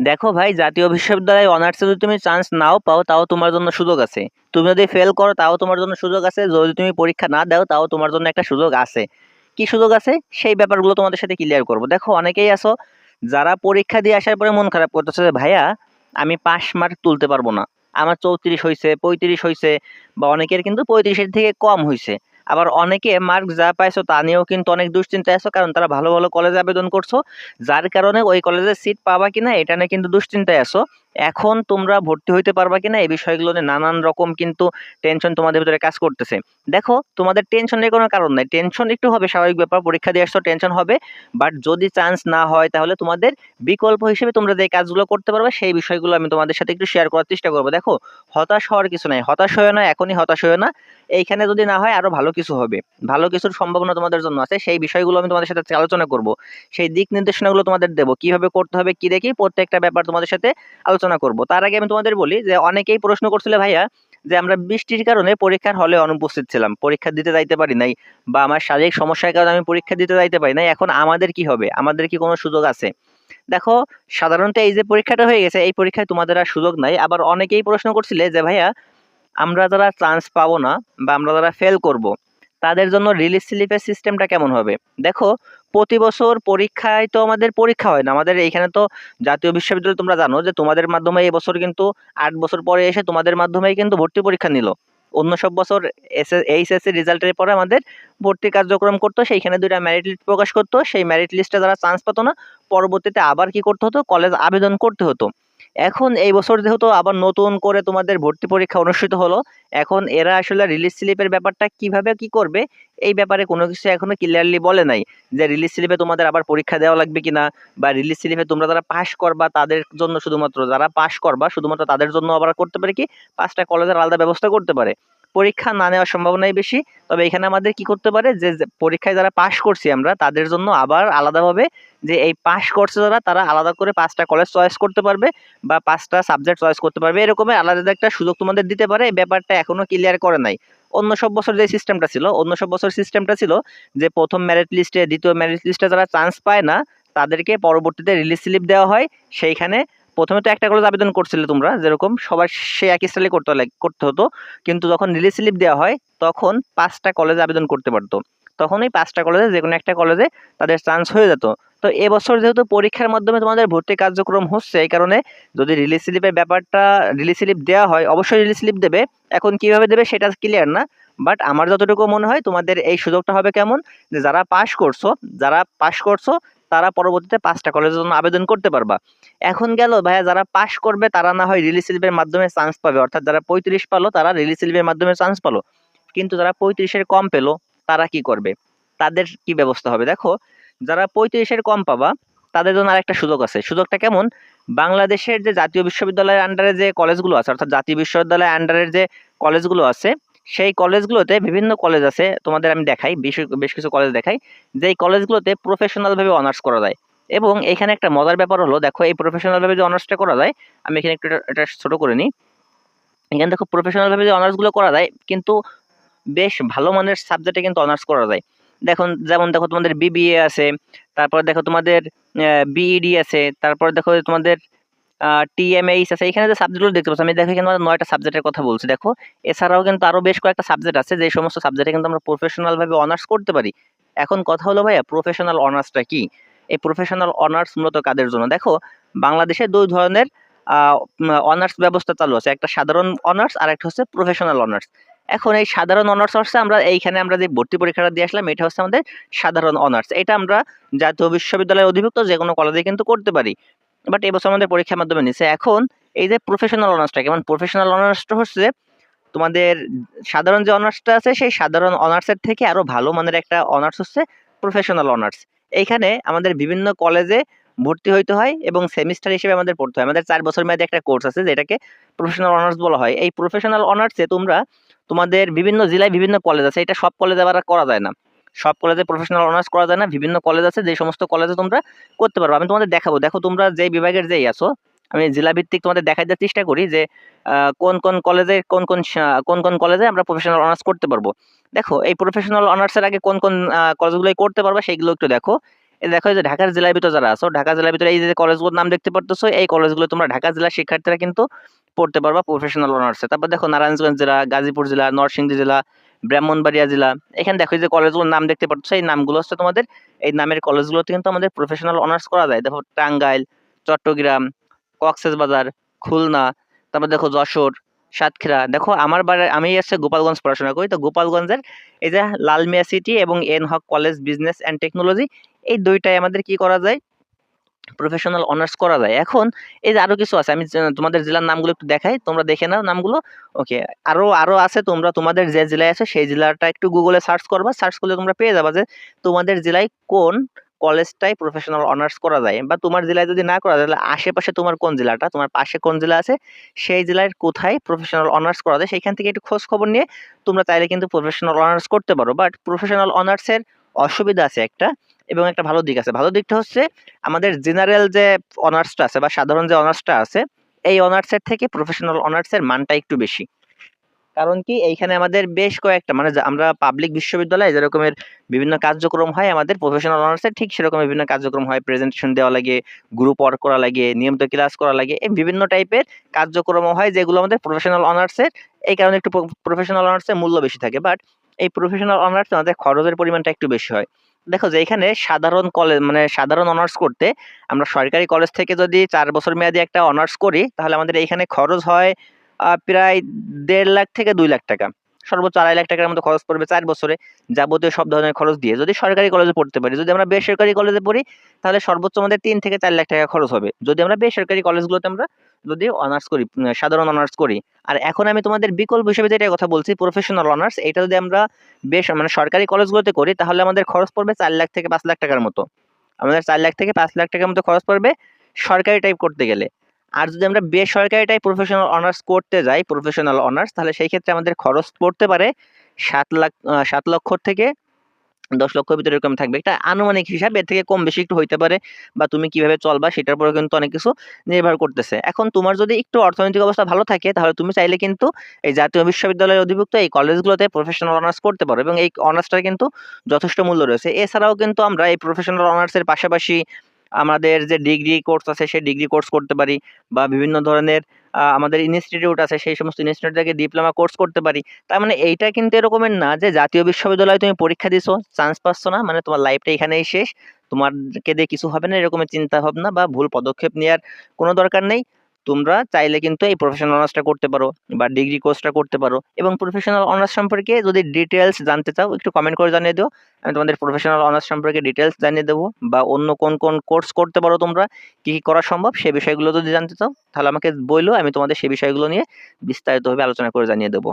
দেখো ভাই, জাতীয় বিশ্ববিদ্যালয়ে অনার্সে যদি তুমি চান্স নাও পাও, তাও তোমার জন্য সুযোগ আছে। তুমি যদি ফেল করো, তাও তোমার জন্য সুযোগ আছে। যদি তুমি পরীক্ষা না দাও, তাও তোমার জন্য একটা সুযোগ আছে। কি সুযোগ আছে? সেই ব্যাপারগুলো তোমাদের সাথে ক্লিয়ার করব। দেখো, অনেকেই আছো, যারা পরীক্ষা দিয়ে আসার পরে মন খারাপ করতেছে যে, ভাইয়া, আমি পাস মার্ক তুলতে পারব না। আমার চৌত্রিশ হয়েছে পঁয়ত্রিশ হয়েছে বা অনেকের কিন্তু পঁয়ত্রিশের থেকে কম হয়েছে আবার অনেকে মার্ক যা পাইছো তা নিয়েও কিন্তু অনেক দুশ্চিন্তায় আছো, কারণ তারা ভালো ভালো কলেজে আবেদন করছ, যার কারণে ওই কলেজে সিট পাবা কিনা, এটা নিয়ে কিন্তু দুশ্চিন্তায় আছো। এখন তোমরা ভর্তি হইতে পারবা কিনা এই বিষয়গুলো নিয়ে নানান রকম কিন্তু টেনশন তোমাদের ভিতরে কাজ করতেছে। দেখো, তোমাদের টেনশনের কোনো কারণ নাই। টেনশন একটু হবে, স্বাভাবিক ব্যাপার। পরীক্ষা দিয়ে আসছো টেনশন হবে। বাট যদি চান্স না হয়, তাহলে তোমাদের বিকল্প হিসেবে তোমরা যে কাজগুলো করতে পারবে, সেই বিষয়গুলো আমি তোমাদের সাথে একটু শেয়ার করার চেষ্টা করব। দেখো, হতাশ হওয়ার কিছু নাই। হতাশ হয়ে না, এখনই হতাশ হয়ে না। এইখানে যদি না হয়, আরও ভালো কিছু হবে। ভালো কিছুর সম্ভাবনা তোমাদের জন্য আছে। সেই বিষয়গুলো আমি তোমাদের সাথে আলোচনা করব। সেই দিক নির্দেশনাগুলো তোমাদের দেবো। কীভাবে করতে হবে, কি দেখি, প্রত্যেকটা ব্যাপার তোমাদের সাথে আলোচনা করব। তার আগে আমি তোমাদের বলি যে অনেকেই প্রশ্ন করছিলে, ভাইয়া, যে আমরা বৃষ্টির কারণে পরীক্ষার হলে অনুপস্থিত ছিলাম, পরীক্ষা দিতে যাইতে পারি নাই বা আমার শারীরিক সমস্যার কারণে আমি পরীক্ষা দিতে যাইতে পারি নাই, এখন আমাদের কি হবে? আমাদের কি কোনো সুযোগ আছে? দেখো, সাধারণত এই যে পরীক্ষাটা হয়ে গেছে, এই পরীক্ষায় তোমাদের আর সুযোগ নাই। আবার অনেকেই প্রশ্ন করছিলে যে, ভাইয়া, আমরা যারা চান্স পাবো না বা আমরা যারা ফেল করব তাদের জন্য রিলিজ স্লিপের সিস্টেমটা কেমন হবে? দেখো, প্রতি বছর পরীক্ষায় তো আমাদের পরীক্ষা হয় না। আমাদের এইখানে তো জাতীয় বিশ্ববিদ্যালয়, তোমরা জানো যে তোমাদের মাধ্যমে এই বছর কিন্তু আট বছর পরে এসে তোমাদের মাধ্যমেই কিন্তু ভর্তি পরীক্ষা নিল। অন্য সব বছর এস এইচএসসি রেজাল্টের পরে আমাদের ভর্তি কার্যক্রম করতো, সেইখানে দুইটা মেরিট লিস্ট প্রকাশ করতো। সেই মেরিট লিস্টে যারা চান্স পেতো না, পরবর্তীতে আবার কি করতে হতো? কলেজ আবেদন করতে হতো। এখন এই বছর যেহেতু আবার নতুন করে তোমাদের ভর্তি পরীক্ষা অনুষ্ঠিত হলো, এখন এরা আসলে রিলিজ স্লিপের ব্যাপারটা কীভাবে কি করবে, এই ব্যাপারে কোনো কিছু এখনও ক্লিয়ারলি বলে নাই যে রিলিজ স্লিপে তোমাদের আবার পরীক্ষা দেওয়া লাগবে কিনা বা রিলিজ স্লিপে তোমরা যারা পাশ করবা তাদের জন্য শুধুমাত্র, যারা পাশ করবা শুধুমাত্র তাদের জন্য আবার করতে পারে কি? পাঁচটা কলেজের আলাদা ব্যবস্থা করতে পারে। পরীক্ষা না নেওয়ার সম্ভাবনাই বেশি। তবে এখানে আমাদের কি করতে পারে যে পরীক্ষায় যারা পাশ করছি আমরা, তাদের জন্য আবার আলাদাভাবে যে এই পাশ করছে যারা, তারা আলাদা করে পাঁচটা কলেজ চয়েস করতে পারবে বা পাঁচটা সাবজেক্ট চয়েস করতে পারবে। এরকমের আলাদা একটা সুযোগ তোমাদের দিতে পারে। এই ব্যাপারটা এখনও ক্লিয়ার করে নাই। অন্য সব বছর যে সিস্টেমটা ছিল, অন্য সব বছর সিস্টেমটা ছিল যে, প্রথম ম্যারিট লিস্টে দ্বিতীয় মেরিট লিস্টে যারা চান্স পায় না, তাদেরকে পরবর্তীতে রিলিজ স্লিপ দেওয়া হয়। সেইখানে প্রথমে তো একটা কলেজ আবেদন করছিলে তোমরা, যেরকম সবার সে একই স্টাইলে করতে করতে হতো। কিন্তু যখন রিলিজ স্লিপ দেওয়া হয়, তখন পাঁচটা কলেজে আবেদন করতে পারতো। তখন ওই পাঁচটা কলেজে যে কোনো একটা কলেজে তাদের চান্স হয়ে যেত। তো এবছর যেহেতু পরীক্ষার মাধ্যমে তোমাদের ভর্তি কার্যক্রম হচ্ছে, এই কারণে যদি রিলিজ স্লিপের ব্যাপারটা রিলিজ স্লিপ দেওয়া হয়, অবশ্যই রিলিজ স্লিপ দেবে। এখন কীভাবে দেবে সেটা ক্লিয়ার না। বাট আমার যতটুকু মনে হয়, তোমাদের এই সুযোগটা হবে কেমন? যে যারা পাশ করছ, যারা পাশ করছ তারা পরবর্তীতে পাঁচটা কলেজের জন্য আবেদন করতে পারবা। এখন গেল ভাইয়া, যারা পাশ করবে তারা না হয় রিলিজ স্লিপের মাধ্যমে চান্স পাবে। অর্থাৎ যারা পঁয়ত্রিশ পালো, তারা রিলিজ স্লিপের মাধ্যমে চান্স পালো। কিন্তু যারা পঁয়ত্রিশের কম পেল, তারা কি করবে? তাদের কি ব্যবস্থা হবে? দেখো, যারা পঁয়ত্রিশের কম পাবা, তাদের জন্য আরেকটা সুযোগ আছে। সুযোগটা কেমন? বাংলাদেশের যে জাতীয় বিশ্ববিদ্যালয়ের আন্ডারে যে কলেজগুলো আছে, অর্থাৎ জাতীয় বিশ্ববিদ্যালয়ের আন্ডারের যে কলেজগুলো আছে সেই কলেজগুলোতে বিভিন্ন কলেজ আছে, তোমাদের আমি দেখাই, বেশ কিছু কলেজ দেখাই, যেই কলেজগুলোতে প্রফেশনালভাবে অনার্স করা যায়। এবং এখানে একটা মজার ব্যাপার হলো, দেখো এই প্রফেশনালভাবে যে অনার্সটা করা যায়, আমি এখানে একটু এটা- ছোট করে নিই। এখানে দেখো প্রফেশনালভাবে যে অনার্সগুলো করা যায়, কিন্তু বেশ ভালো মানের সাবজেক্টে কিন্তু অনার্স করা যায়। দেখুন, যেমন দেখো তোমাদের বিবিএ আছে, তারপর দেখো তোমাদের বিইডি আছে, তারপর দেখো তোমাদের টিএমএইচ আছে এখানে যে সাবজেক্টগুলো দেখতে পাচ্ছ, আমি দেখো এখানে আমাদের নয়টা সাবজেক্টের কথা বলছি, দেখো। এছাড়াও কিন্তু আরও বেশ কয়েকটা সাবজেক্ট আছে, যে সমস্ত সাবজেক্টে কিন্তু আমরা প্রফেশনালভাবে অনার্স করতে পারি। এখন কথা হলো ভাইয়া প্রফেশনাল অনার্সটা কি? এই প্রফেশনাল অনার্স মূলত কাদের জন্য? দেখো, বাংলাদেশে দুই ধরনের অনার্স ব্যবস্থা চালু আছে, একটা সাধারণ অনার্স আর একটা হচ্ছে প্রফেশনাল অনার্স এখন এই সাধারণ অনার্স হচ্ছে আমরা, এইখানে আমরা যে ভর্তি পরীক্ষাটা দিয়ে আসলাম, এটা হচ্ছে আমাদের সাধারণ অনার্স এটা আমরা জাতীয় বিশ্ববিদ্যালয়ের অধিভুক্ত যে কোনো কলেজে কিন্তু করতে পারি। বাট এবছর আমাদের পরীক্ষার মাধ্যমে নিচ্ছে এখন এই যে প্রফেশনাল অনার্সটা কেমন প্রফেশনাল অনার্সটা হচ্ছে তোমাদের সাধারণ যে অনার্সটা আছে, সেই সাধারণ অনার্সের থেকে আরও ভালো মানের একটা অনার্স হচ্ছে প্রফেশনাল অনার্স এইখানে আমাদের বিভিন্ন কলেজে ভর্তি হইতে হয় এবং সেমিস্টার হিসেবে আমাদের পড়তে হয়। আমাদের চার বছর মেয়াদে একটা কোর্স আছে যেটাকে প্রফেশনাল অনার্স বলা হয়। এই প্রফেশনাল অনার্সে তোমরা তোমাদের বিভিন্ন জেলায় বিভিন্ন কলেজ আছে। এটা সব কলেজে আবার করা যায় না। সব কলেজে প্রফেশনাল অনার্স করা যায় না, বিভিন্ন কলেজ আছে, যে সমস্ত কলেজে তোমরা করতে পারব। আমি তোমাদের দেখাবো। দেখো তোমরা যে বিভাগের যেই আছো, আমি জেলা ভিত্তিক তোমাদের দেখাই দেওয়ার চেষ্টা করি যে কোন কোন কলেজে কোন কোন কোন কোন কলেজে আমরা প্রফেশনাল অনার্স করতে পারব। দেখো, এই প্রফেশনাল অনার্সের আগে কোন কোন কলেজগুলো করতে পারবে সেইগুলো একটু দেখো। এই দেখো যে ঢাকার জেলার ভিতরে যারা আছো ঢাকা জেলার ভিতরে এই যে কলেজগুলোর নাম দেখতে পারতেছো, এই কলেজগুলো তোমরা ঢাকা জেলার শিক্ষার্থীরা কিন্তু পড়তে পারবা প্রফেশনাল অনার্সে তারপর দেখো, নারায়ণগঞ্জ জেলা, গাজীপুর জেলা, নরসিংদী জেলা ব্রাহ্মণবাড়িয়া জেলা। এখানে দেখো যে কলেজগুলোর নাম দেখতে পাচ্ছ এই নামগুলো হচ্ছে তোমাদের, এই নামের কলেজগুলোতে কিন্তু আমাদের প্রফেশনাল অনার্স করা যায়। দেখো টাঙ্গাইল, চট্টগ্রাম কক্সেস বাজার খুলনা, তারপর দেখো যশোর, সাতক্ষীরা। দেখো আমার বাড়ি, আমি হচ্ছে গোপালগঞ্জ পড়াশোনা করি। তো গোপালগঞ্জের এই যে লালমিয়া সিটি এবং N Haque college, business and technology এই দুইটাই আমাদের কি করা যায়? প্রফেশনাল অনার্স করা যায়। এখন এই যে আরও কিছু আছে, আমি তোমাদের জেলার নামগুলো একটু দেখাই, তোমরা দেখে নাও নামগুলো। ওকে আরও আরও আছে, তোমরা তোমাদের যে জেলায় আছে, সেই জেলাটা একটু গুগলে সার্চ করবা। সার্চ করলে তোমরা পেয়ে যাবা যে, তোমাদের জেলায় কোন কলেজটাই প্রফেশনাল অনার্স করা যায় বা তোমার জেলায় যদি না করা যায়, তাহলে আশেপাশে তোমার কোন জেলাটা? তোমার পাশে কোন জেলা আছে? সেই জেলার কোথায় প্রফেশনাল অনার্স করা যায়? সেইখান থেকে একটু খোঁজ খবর নিয়ে তোমরা চাইলে কিন্তু প্রফেশনাল অনার্স করতে পারো। বাট প্রফেশনাল অনার্সের অসুবিধা আছে একটা। এবং একটা ভালো দিক আছে। ভালো দিকটা হচ্ছে আমাদের জেনারেল যে অনার্সটা আছে বা সাধারণ যে অনার্সটা আছে, এই অনার্সের থেকে প্রফেশনাল অনার্সের মানটা একটু বেশি। কারণ কি? এইখানে আমাদের বেশ কয়েকটা মানে আমরা পাবলিক বিশ্ববিদ্যালয়ে যেরকমের বিভিন্ন কার্যক্রম হয়, আমাদের প্রফেশনাল অনার্সের ঠিক সেরকম বিভিন্ন কার্যক্রম হয়। প্রেজেন্টেশন দেওয়া লাগে গ্রুপ ওয়ার্ক করা লাগে, নিয়মিত ক্লাস করা লাগে, এই বিভিন্ন টাইপের কার্যক্রম হয় যেগুলো আমাদের প্রফেশনাল অনার্সের এই কারণে একটু প্রফেশনাল অনার্সের মূল্য বেশি থাকে। বাট এই প্রফেশনাল অনার্স আমাদের খরচের পরিমাণটা একটু বেশি হয়। দেখো যে এখানে সাধারণ কলেজ মানে সাধারণ অনার্স করতে আমরা সরকারি কলেজ থেকে যদি চার বছর মেয়াদি একটা অনার্স করি, তাহলে আমাদের এইখানে খরচ হয় প্রায় দেড় লাখ থেকে দুই লাখ টাকা। সর্বোচ্চ আড়াই লাখ টাকার মতো খরচ পড়বে চার বছরে, যাবতীয় সব ধরনের খরচ দিয়ে। যদি সরকারি কলেজে পড়তে পারি, যদি আমরা বেসরকারি কলেজে পড়ি, তাহলে সর্বোচ্চ আমাদের তিন থেকে চার লাখ টাকা খরচ হবে। যদি আমরা বেসরকারি কলেজগুলোতে আমরা যদি অনার্স করি সাধারণ অনার্স করি। আর এখন আমি তোমাদের বিকল্প হিসেবে যেটা কথা বলছি প্রফেশনাল অনার্স এটা যদি আমরা বেশ মানে সরকারি কলেজগুলোতে করি, তাহলে আমাদের খরচ পড়বে চার লাখ থেকে পাঁচ লাখ টাকার মতো। আমাদের চার লাখ থেকে পাঁচ লাখ টাকার মতো খরচ পড়বে সরকারি টাইপ করতে গেলে। আর যদি আমরা বেসরকারি টাইপ প্রফেশনাল অনার্স করতে যাই প্রফেশনাল অনার্স তাহলে সেই ক্ষেত্রে আমাদের খরচ পড়তে পারে সাত লাখ সাত লক্ষ থেকে দশ লক্ষের ভিতরে এরকম থাকবে। একটা আনুমানিক হিসাব, এর থেকে কম বেশি একটু হইতে পারে বা তুমি কীভাবে চলবা সেটার উপরে কিন্তু অনেক কিছু নির্ভর করতেছে। এখন তোমার যদি একটু অর্থনৈতিক অবস্থা ভালো থাকে, তাহলে তুমি চাইলে কিন্তু এই জাতীয় বিশ্ববিদ্যালয়ের অধিভুক্ত এই কলেজগুলোতে প্রফেশনাল অনার্স করতে পারো এবং এই অনার্সটা কিন্তু যথেষ্ট মূল্য রয়েছে। এছাড়াও কিন্তু আমরা এই প্রফেশনাল অনার্সের পাশাপাশি আমাদের যে ডিগ্রি কোর্স আছে, সেই ডিগ্রি কোর্স করতে পারি বা বিভিন্ন ধরনের আমাদের ইনস্টিটিউট আছে, সেই সমস্ত ইনস্টিটিউট থেকে ডিপ্লোমা কোর্স করতে পারি। তার মানে এইটা কিন্তু এরকমের না যে জাতীয় বিশ্ববিদ্যালয়ে তুমি পরীক্ষা দিছো চান্স পাচ্ছ না মানে তোমার লাইফটা এখানেই শেষ। তোমারকে দিয়ে কিছু হবে না, এরকমের চিন্তা ভাবনা বা ভুল পদক্ষেপ নেওয়ার কোনো দরকার নেই। তোমরা চাইলে কিন্তু এই প্রফেশনাল অনার্সটা করতে পারো বা ডিগ্রি কোর্সটা করতে পারো এবং প্রফেশনাল অনার্স সম্পর্কে যদি ডিটেলস জানতে চাও, একটু কমেন্ট করে জানিয়ে দিও। আমি তোমাদের প্রফেশনাল অনার্স সম্পর্কে ডিটেলস জানিয়ে দেবো বা অন্য কোন কোন কোর্স করতে পারো তোমরা, কী কী করা সম্ভব সে বিষয়গুলো যদি জানতে চাও, তাহলে আমাকে বইলো, আমি তোমাদের সেই বিষয়গুলো নিয়ে বিস্তারিতভাবে আলোচনা করে জানিয়ে দেবো।